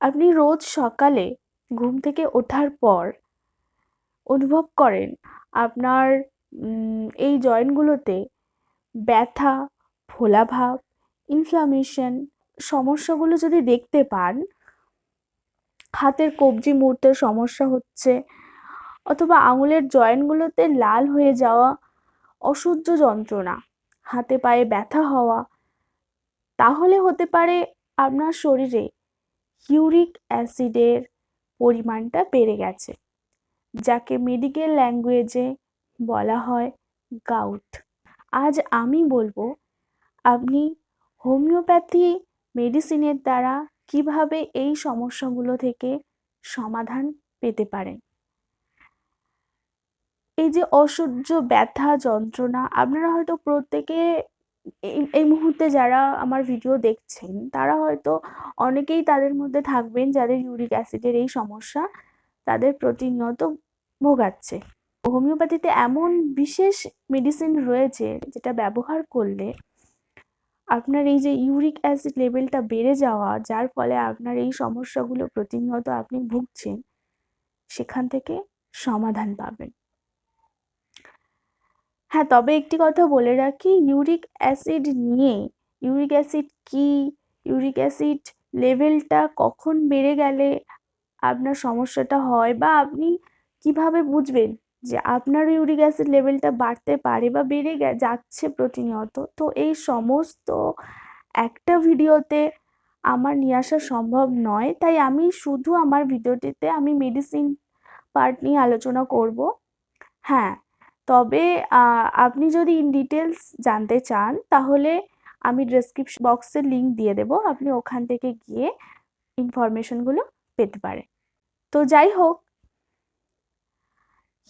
আপনি রোজ সকালে ঘুম থেকে ওঠার পর অনুভব করেন আপনার এই জয়েন্টগুলোতে ব্যথা, ফোলাভাব ইনফ্লামেশন সমস্যাগুলো যদি দেখতে পান, হাতের কবজি মুহূর্তের সমস্যা হচ্ছে অথবা আঙুলের জয়েন্টগুলোতে লাল হয়ে যাওয়া অসহ্য যন্ত্রণা, হাতে পায়ে ব্যথা হওয়া, তাহলে হতে পারে আপনার শরীরে ইউরিক অ্যাসিডের পরিমাণটা বেড়ে গেছে, যাকে মেডিকেল ল্যাঙ্গুয়েজে বলা হয় গাউট। আজ আমি বলব, আপনি হোমিওপ্যাথি মেডিসিনের দ্বারা কীভাবে এই সমস্যাগুলো থেকে সমাধান পেতে পারেন? এই যে অসহ্য ব্যথা যন্ত্রণা, আপনারা হয়তো প্রত্যেকে এই এই মুহূর্তে যারা আমার ভিডিও দেখছেন, তারা হয়তো অনেকেই তাদের মধ্যে থাকবেন যাদের ইউরিক অ্যাসিডের এই সমস্যা তাদের প্রতিনিয়ত ভোগাচ্ছে। হোমিওপ্যাথিতে এমন বিশেষ মেডিসিন রয়েছে যেটা ব্যবহার করলে আপনার এই যে ইউরিক অ্যাসিড লেভেলটা বেড়ে যাওয়া, যার ফলে আপনার এই সমস্যাগুলো প্রতিনিয়ত আপনি ভুগছেন, সেখান থেকে সমাধান পাবেন। হ্যাঁ তবে একটি কথা বলে রাখি ইউরিক অ্যাসিড নিয়ে ইউরিক অ্যাসিড কি ইউরিক অ্যাসিড লেভেলটা কখন বেড়ে গেলে আপনার সমস্যাটা হয় বা আপনি কীভাবে বুঝবেন যে আপনার ইউরিক অ্যাসিড লেভেলটা বাড়তে পারে বা বেড়ে যাচ্ছে প্রতিনিয়ত? তো এই সমস্ত একটা ভিডিওতে আমার নিয়ে আসা সম্ভব নয়, তাই আমি শুধু আমার ভিডিওটিতে আমি মেডিসিন পার্ট নিয়ে আলোচনা করব। হ্যাঁ তবে আপনি যদি ইন ডিটেলস জানতে চান, তাহলে আমি ডেসক্রিপশন বক্সের লিঙ্ক দিয়ে দেবো। আপনি ওখান থেকে গিয়ে ইনফরমেশনগুলো পেতে পারেন। তো যাই হোক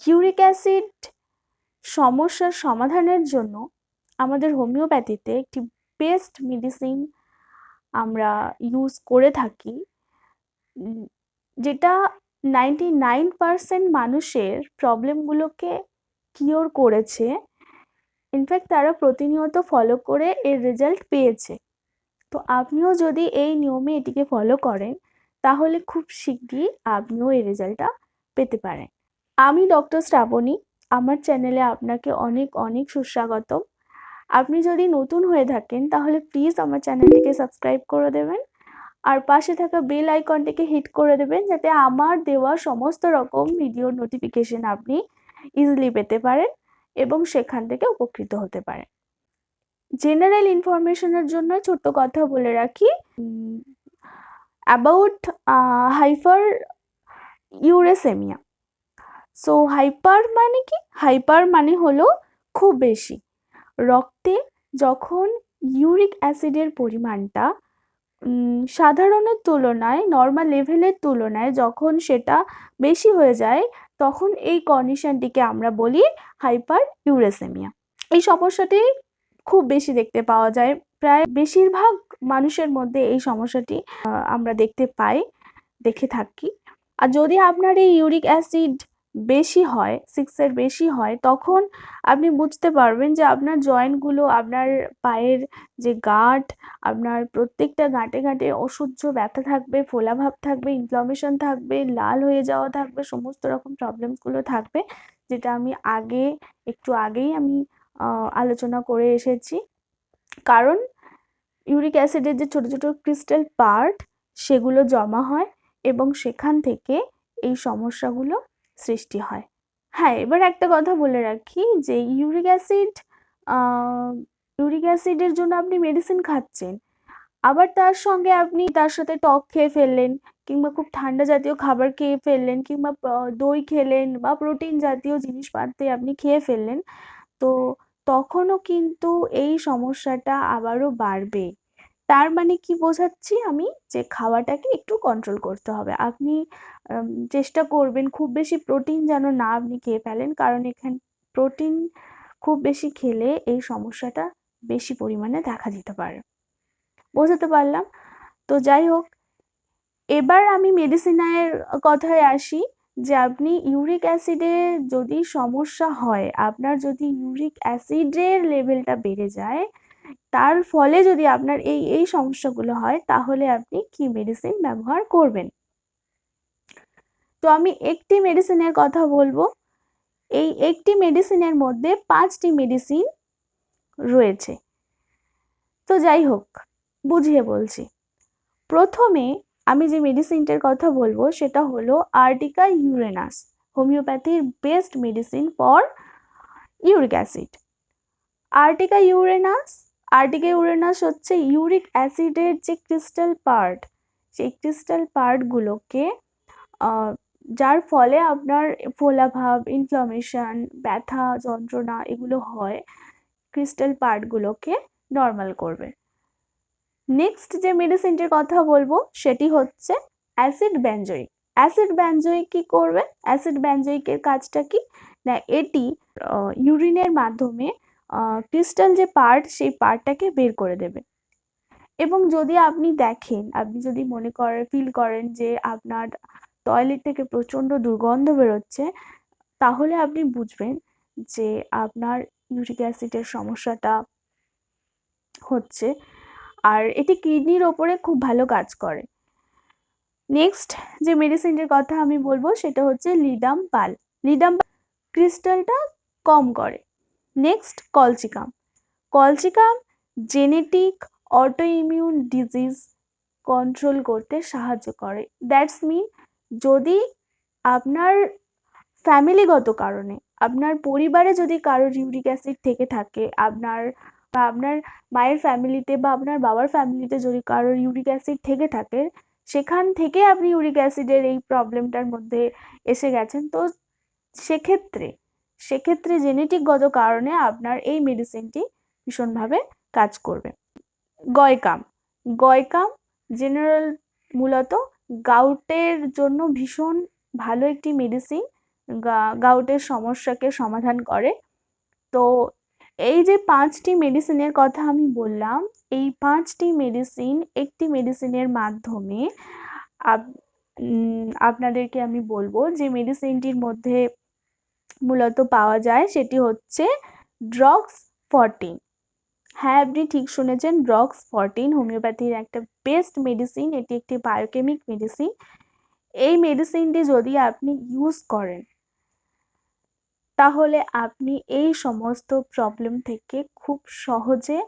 ইউরিক অ্যাসিড সমস্যার সমাধানের জন্য আমাদের হোমিওপ্যাথিতে একটি বেস্ট মেডিসিন আমরা ইউজ করে থাকি। যেটা নাইনটি নাইন পারসেন্ট মানুষের প্রবলেমগুলোকে কিওর করেছে। ইনফ্যাক্ট তারা প্রতিনিয়ত ফলো করে এর রেজাল্ট পেয়েছে। তো আপনিও যদি এই নিয়মে এটিকে ফলো করেন, তাহলে খুব শীঘ্রই আপনিও এই রেজাল্টটা পেতে পারেন। আমি ডক্টর শ্রাবণী, আমার চ্যানেলে আপনাকে অনেক অনেক সুস্বাগত আপনি যদি নতুন হয়ে থাকেন, তাহলে প্লিজ আমার চ্যানেলটিকে সাবস্ক্রাইব করে দেবেন। আর পাশে থাকা বেল আইকনটিকে হিট করে দেবেন, যাতে আমার দেওয়া সমস্ত রকম ভিডিওর নোটিফিকেশন আপনি ইজিলি পেতে পারেন এবং সেখান থেকে উপকৃত হতে পারেন। জেনারেল ইনফরমেশনের জন্য ছোট্ট কথা বলে রাখি অ্যাবাউট হাইপার ইউরেসেমিয়া সো হাইপার মানে কি? হাইপার মানে হলো খুব বেশি। রক্তে যখন ইউরিক অ্যাসিডের পরিমাণটা সাধারণের তুলনায় নর্মাল লেভেলের তুলনায় যখন সেটা বেশি হয়ে যায় তখন এই কন্ডিশনটিকে আমরা বলি হাইপার ইউরেসেমিয়া এই সমস্যাটি খুব বেশি দেখতে পাওয়া যায়। প্রায় বেশিরভাগ মানুষের মধ্যে এই সমস্যাটি আমরা দেখতে পাই, দেখে থাকি। আর যদি আপনার এই ইউরিক অ্যাসিড বেশি হয় সিক্সের বেশি হয়, তখন আপনি বুঝতে পারবেন যে আপনার জয়েন্টগুলো আপনার পায়ের যে গাঁট আপনার প্রত্যেকটা গাঁটে গাঁটে অসহ্য ব্যথা থাকবে, ফোলাভাব থাকবে ইনফ্লামেশন থাকবে, লাল হয়ে যাওয়া থাকবে, সমস্ত রকম প্রবলেমসগুলো থাকবে, যেটা আমি আগে, একটু আগেই আমি আলোচনা করে এসেছি। কারণ ইউরিক অ্যাসিডের যে ছোটো ছোটো ক্রিস্টাল পার্ট সেগুলো জমা হয় এবং সেখান থেকে এই সমস্যাগুলো সৃষ্টি হয়। হ্যাঁ এবার একটা কথা বলে রাখি যে ইউরিক অ্যাসিড ইউরিক অ্যাসিডের জন্য আপনি মেডিসিন খাচ্ছেন, আবার তার সঙ্গে আপনি তার সাথে টক খেয়ে ফেললেন কিংবা খুব ঠান্ডা জাতীয় খাবার খেয়ে ফেললেন কিংবা দই খেলেন বা প্রোটিন জাতীয় জিনিসপাতি আপনি খেয়ে ফেললেন, তো তখনও কিন্তু এই সমস্যাটা আবারও বাড়বে। তার মানে কি বোঝাচ্ছি আমি? যে খাওয়াটাকে একটু কন্ট্রোল করতে হবে। আপনি চেষ্টা করবেন খুব বেশি প্রোটিন যেন না আপনি খেয়ে ফেলেন। কারণ এখানে প্রোটিন খুব বেশি খেলে এই সমস্যাটা বেশি পরিমাণে দেখা দিতে পারে। বোঝাতে পারলাম? তো যাই হোক, এবার আমি মেডিসিনের কথায় আসি যে আপনি ইউরিক অ্যাসিডে যদি সমস্যা হয়, আপনার যদি ইউরিক অ্যাসিডের লেভেলটা বেড়ে যায় তার ফলে যদি আপনার এই এই সমস্যাগুলো হয়, তাহলে আপনি কি মেডিসিন ব্যবহার করবেন? তো আমি একটি মেডিসিনের কথা বলব। এই একটি মেডিসিনের মধ্যে পাঁচটি মেডিসিন রয়েছে। তো যাই হোক, বুঝিয়ে বলছি। প্রথমে আমি যে মেডিসিনটার কথা বলব, সেটা হলো urtica urens হোমিওপ্যাথির best medicine for uric acid urtica urens urtica urens হচ্ছে ইউরিক অ্যাসিডের যে ক্রিস্টাল পার্ট, সেই ক্রিস্টাল পার্টগুলোকে যার ফলে আপনার ফোলাভাব ইনফ্লামেশন ব্যথা, যন্ত্রণা এগুলো হয়, ক্রিস্টাল পার্টগুলোকে নর্মাল করবে। নেক্সট যে মেডিসিনটির কথা বলব, সেটি হচ্ছে অ্যাসিড ব্যাঞ্জয়িক অ্যাসিড ব্যাঞ্জয়িক কি করবে? অ্যাসিড ব্যাঞ্জয়িকের কাজটা কি? না, এটি ইউরিনের মাধ্যমে ক্রিস্টাল যে পার্ট সেই পার্টটাকে বের করে দেবে। এবং যদি আপনি দেখেন, আপনি যদি মনে করেন ফিল করেন যে আপনার টয়লেট থেকে প্রচণ্ড দুর্গন্ধ বেরোচ্ছে, তাহলে আপনি বুঝবেন যে আপনার ইউরিক অ্যাসিডের সমস্যাটা হচ্ছে। আর এটি কিডনির ওপরে খুব ভালো কাজ করে। নেক্সট যে মেডিসিনটির কথা আমি বলব, সেটা হচ্ছে লিডাম পাল লিডাম ক্রিস্টালটা কম করে। Next colchicum colchicum genetic autoimmune disease control করতে সাহায্য করে। দ্যাটস মিন যদি আপনার ফ্যামিলিগত কারণে, আপনার পরিবারে যদি কারোর ইউরিক অ্যাসিড থেকে থাকে, আপনার বা আপনার মায়ের ফ্যামিলিতে বা আপনার বাবার ফ্যামিলিতে যদি কারোর ইউরিক অ্যাসিড থেকে থাকে, সেখান থেকে আপনি ইউরিক অ্যাসিডের এই প্রবলেমটার মধ্যে এসে গেছেন। তো সেক্ষেত্রে সেক্ষেত্রে জেনেটিকগত কারণে আপনার এই মেডিসিনটি ভীষণভাবে কাজ করবে। গয়কাম গয়কাম জেনারেল মূলত গাউটের জন্য ভীষণ ভালো একটি মেডিসিন গাউটের সমস্যাকে সমাধান করে। তো এই যে পাঁচটি মেডিসিনের কথা আমি বললাম, এই পাঁচটি মেডিসিন একটি মেডিসিনের মাধ্যমে আপনাদেরকে আমি বলব যে মেডিসিনটির মধ্যে মূলত পাওয়া যায় সেটি হচ্ছে ড্রগস ফরটিন। হ্যাঁ আপনি ঠিক শুনেছেন, ড্রগস ফরটিন হোমিওপ্যাথির একটা বেস্ট মেডিসিন এটি একটি বায়োকেমিক মেডিসিন এই মেডিসিনটি যদি আপনি ইউজ করেন, তাহলে আপনি এই সমস্ত প্রবলেম থেকে খুব সহজে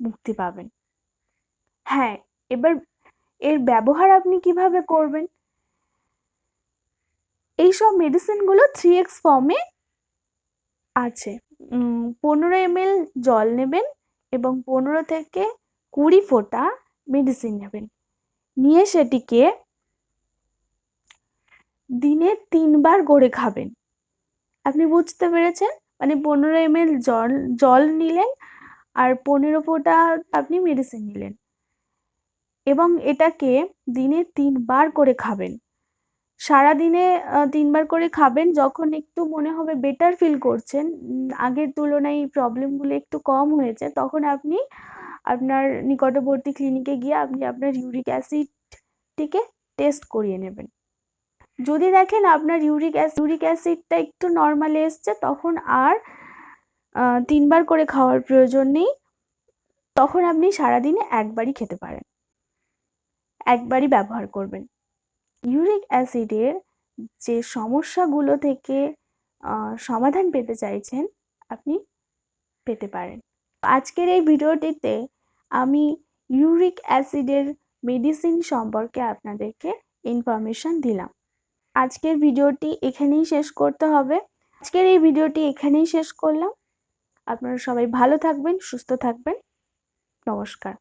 মুক্তি পাবেন। হ্যাঁ এবার এর ব্যবহার আপনি কীভাবে করবেন? এই সব মেডিসিনগুলো থ্রি এক্স ফর্মে আছে। পনেরো এম জল নেবেন এবং পনেরো থেকে কুড়ি ফোঁটা মেডিসিন নেবেন। নিয়ে সেটিকে দিনে তিনবার করে খাবেন। আপনি বুঝতে পেরেছেন? মানে পনেরো এম জল জল নিলেন আর পনেরো ফোঁটা আপনি মেডিসিন নিলেন। এবং এটাকে দিনে তিনবার করে খাবেন। সারাদিনে তিনবার করে খাবেন, যখন একটু মনে হবে বেটার ফিল করছেন আগের তুলনায় এই প্রবলেমগুলো একটু কম হয়েছে, তখন আপনি আপনার নিকটবর্তী ক্লিনিকে গিয়ে আপনি আপনার ইউরিক অ্যাসিডটিকে টেস্ট করিয়ে নেবেন। যদি দেখেন আপনার ইউরিক ইউরিক অ্যাসিডটা একটু নর্মালে এসছে, তখন আর তিনবার করে খাওয়ার প্রয়োজন নেই, তখন আপনি সারাদিনে একবারই খেতে পারেন। একবারই ব্যবহার করবেন। ইউরিক অ্যাসিডের যে সমস্যাগুলো থেকে সমাধান পেতে চাইছেন, আপনি পেতে পারেন। আজকের এই ভিডিওটিতে আমি ইউরিক অ্যাসিডের মেডিসিন সম্পর্কে আপনাদেরকে ইনফরমেশন দিলাম। আজকের ভিডিওটি এখানেই শেষ করতে হবে। আজকের এই ভিডিওটি এখানেই শেষ করলাম। আপনারা সবাই ভালো থাকবেন, সুস্থ থাকবেন। নমস্কার।